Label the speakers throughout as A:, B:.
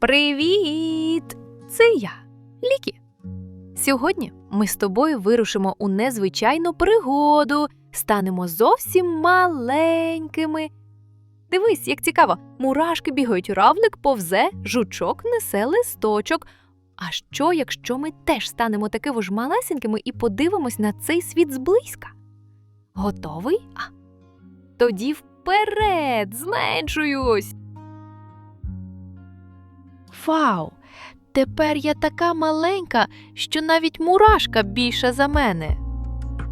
A: Привіт! Це я, Лікі. Сьогодні ми з тобою вирушимо у незвичайну пригоду, станемо зовсім маленькими. Дивись, як цікаво, мурашки бігають, равлик повзе, жучок несе листочок. А що, якщо ми теж станемо такими ж малесенькими і подивимось на цей світ зблизька? Готовий? А? Тоді вперед, зменшуюсь. Вау! Тепер я така маленька, що навіть мурашка більша за мене.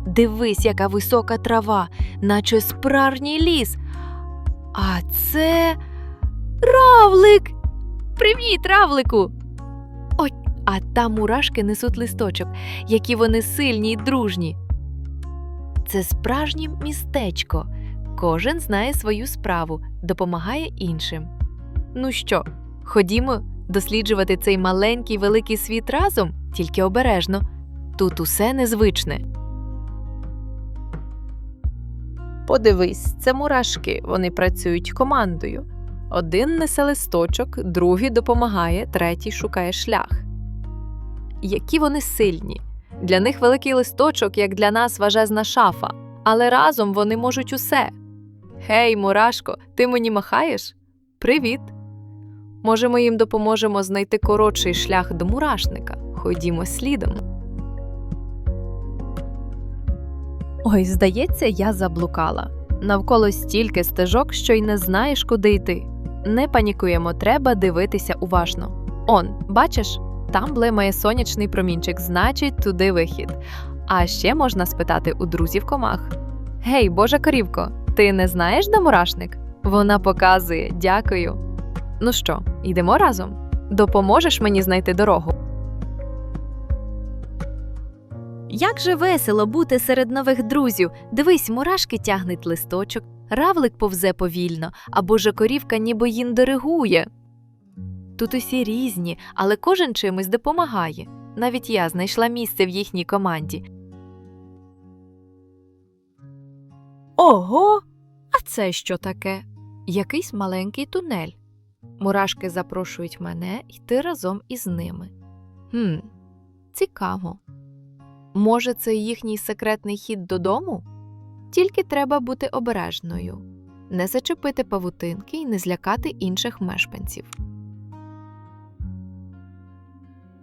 A: Дивись, яка висока трава, наче справжній ліс. А це равлик. Привіт, равлику. Ой, а там мурашки несуть листочок, які вони сильні й дружні. Це справжнє містечко. Кожен знає свою справу, допомагає іншим. Ну що, ходімо досліджувати цей маленький великий світ разом, тільки обережно. Тут усе незвичне. Подивись, це мурашки, вони працюють командою. Один несе листочок, другий допомагає, третій шукає шлях. Які вони сильні. Для них великий листочок, як для нас важезна шафа, але разом вони можуть усе. Гей, мурашко, ти мені махаєш? Привіт! Може, ми їм допоможемо знайти коротший шлях до мурашника. Ходімо слідом. Ой, здається, я заблукала. Навколо стільки стежок, що й не знаєш, куди йти. Не панікуємо, треба дивитися уважно. Он, бачиш, там блимає сонячний промінчик, значить, туди вихід. А ще можна спитати у друзів комах. Гей, божа корівко, ти не знаєш, де мурашник? Вона показує, дякую. Ну що, йдемо разом? Допоможеш мені знайти дорогу? Як же весело бути серед нових друзів. Дивись, мурашки тягнуть листочок, равлик повзе повільно, а божа корівка ніби їм диригує. Тут усі різні, але кожен чимось допомагає. Навіть я знайшла місце в їхній команді. Ого! А це що таке? Якийсь маленький тунель. Мурашки запрошують мене йти разом із ними. Хм, цікаво. Може, це їхній секретний хід додому? Тільки треба бути обережною, не зачепити павутинки і не злякати інших мешканців.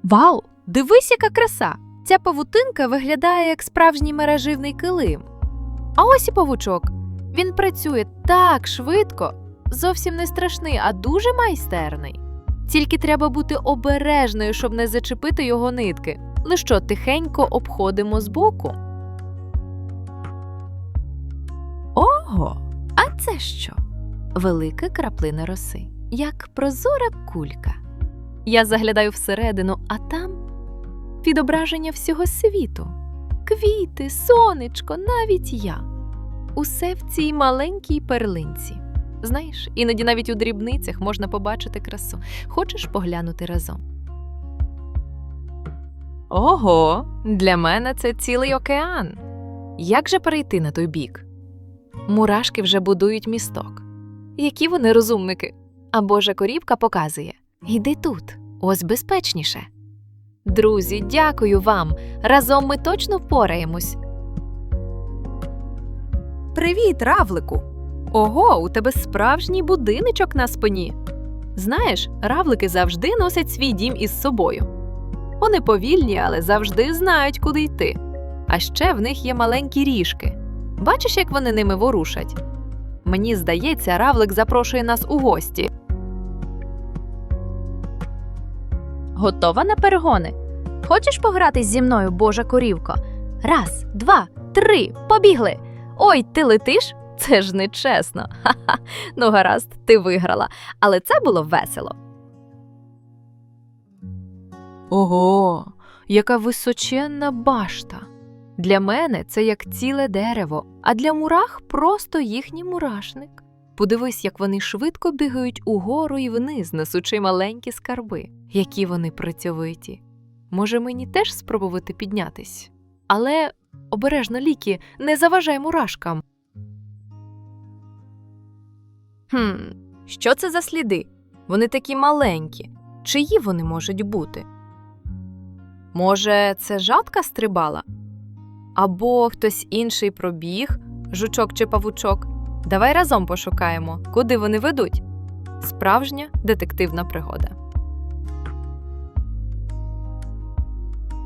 A: Вау! Дивись, яка краса! Ця павутинка виглядає як справжній мереживний килим. А ось і павучок. Він працює так швидко, зовсім не страшний, а дуже майстерний. Тільки треба бути обережною, щоб не зачепити його нитки. Ну що, тихенько обходимо збоку. Ого! А це що? Велика краплина роси, як прозора кулька. Я заглядаю всередину, а там відображення всього світу. Квіти, сонечко, навіть я. Усе в цій маленькій перлинці. Знаєш, іноді навіть у дрібницях можна побачити красу. Хочеш поглянути разом? Ого, для мене це цілий океан. Як же перейти на той бік? Мурашки вже будують місток. Які вони розумники. А Божа корівка показує: Йди тут, ось безпечніше. Друзі, дякую вам. Разом ми точно впораємось. Привіт, равлику. Ого, у тебе справжній будиночок на спині. Знаєш, равлики завжди носять свій дім із собою. Вони повільні, але завжди знають, куди йти. А ще в них є маленькі ріжки. Бачиш, як вони ними ворушать? Мені здається, равлик запрошує нас у гості. Готова на перегони? Хочеш погратись зі мною, божа корівко? Раз, два, три, побігли. Ой, ти летиш? Це ж не чесно. Ха-ха. Ну, гаразд, ти виграла. Але це було весело. Ого, яка височенна башта. Для мене це як ціле дерево, а для мурах просто їхній мурашник. Подивись, як вони швидко бігають угору і вниз, несучи маленькі скарби, які вони працьовиті. Може, мені теж спробувати піднятись? Але обережно ліки, не заважай мурашкам. Хм, що це за сліди? Вони такі маленькі. Чиї вони можуть бути? Може, це жатка стрибала? Або хтось інший пробіг, жучок чи павучок. Давай разом пошукаємо, куди вони ведуть. Справжня детективна пригода.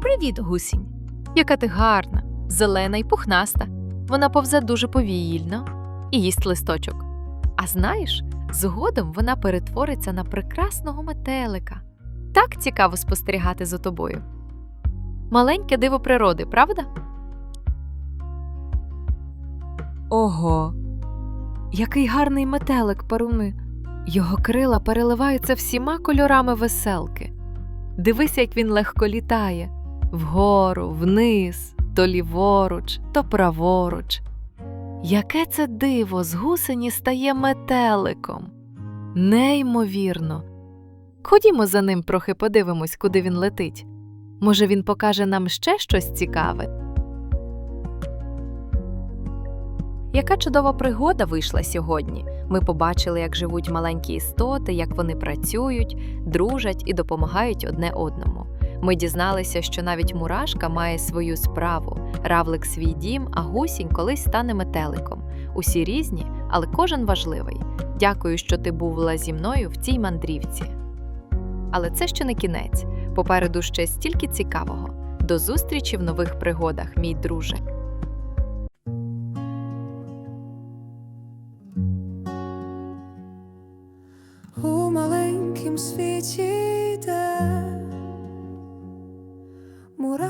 A: Привіт, гусінь. Яка ти гарна, зелена і пухнаста. Вона повзе дуже повільно і їсть листочок. А знаєш, згодом вона перетвориться на прекрасного метелика. Так цікаво спостерігати за тобою. Маленьке диво природи, правда? Ого, який гарний метелик паруни. Його крила переливаються всіма кольорами веселки. Дивись, як він легко літає вгору, вниз, то ліворуч, то праворуч. Яке це диво з гусені стає метеликом. Неймовірно. Ходімо за ним трохи подивимось, куди він летить. Може, він покаже нам ще щось цікаве. Яка чудова пригода вийшла сьогодні. Ми побачили, як живуть маленькі істоти, як вони працюють, дружать і допомагають одне одному. Ми дізналися, що навіть мурашка має свою справу, равлик свій дім, а гусінь колись стане метеликом. Усі різні, але кожен важливий. Дякую, що ти була зі мною в цій мандрівці. Але це ще не кінець. Попереду ще стільки цікавого. До зустрічі в нових пригодах, мій друже.
B: у маленькім світі, де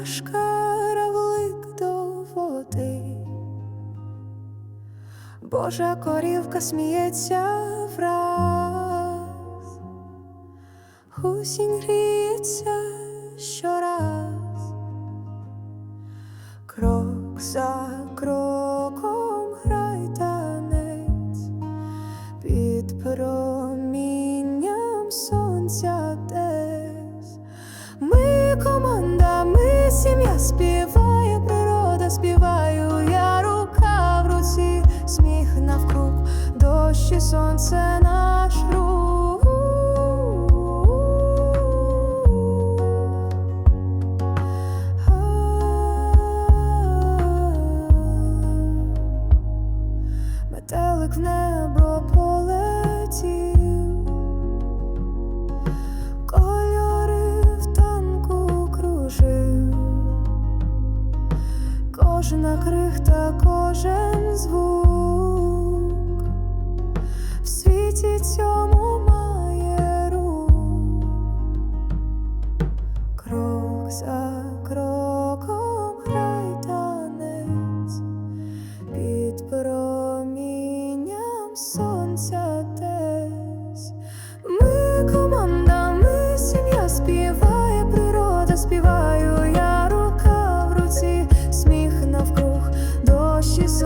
B: мурашка равлик до води, Божа корівка сміється враз, гусінь гріється щораз, крок за кроком грай танець. Під промінням сонця десь. Ми співає, природа співаю, я рука в руці, сміх навкруг, дощ і сонце кожна крихта, кожен звук. В світі цьому має рух, крок за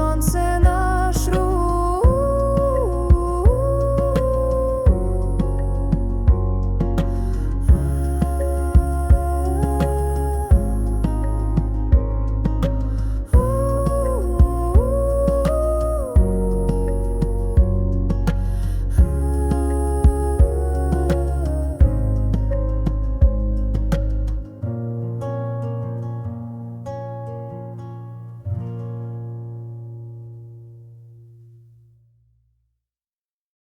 B: sunset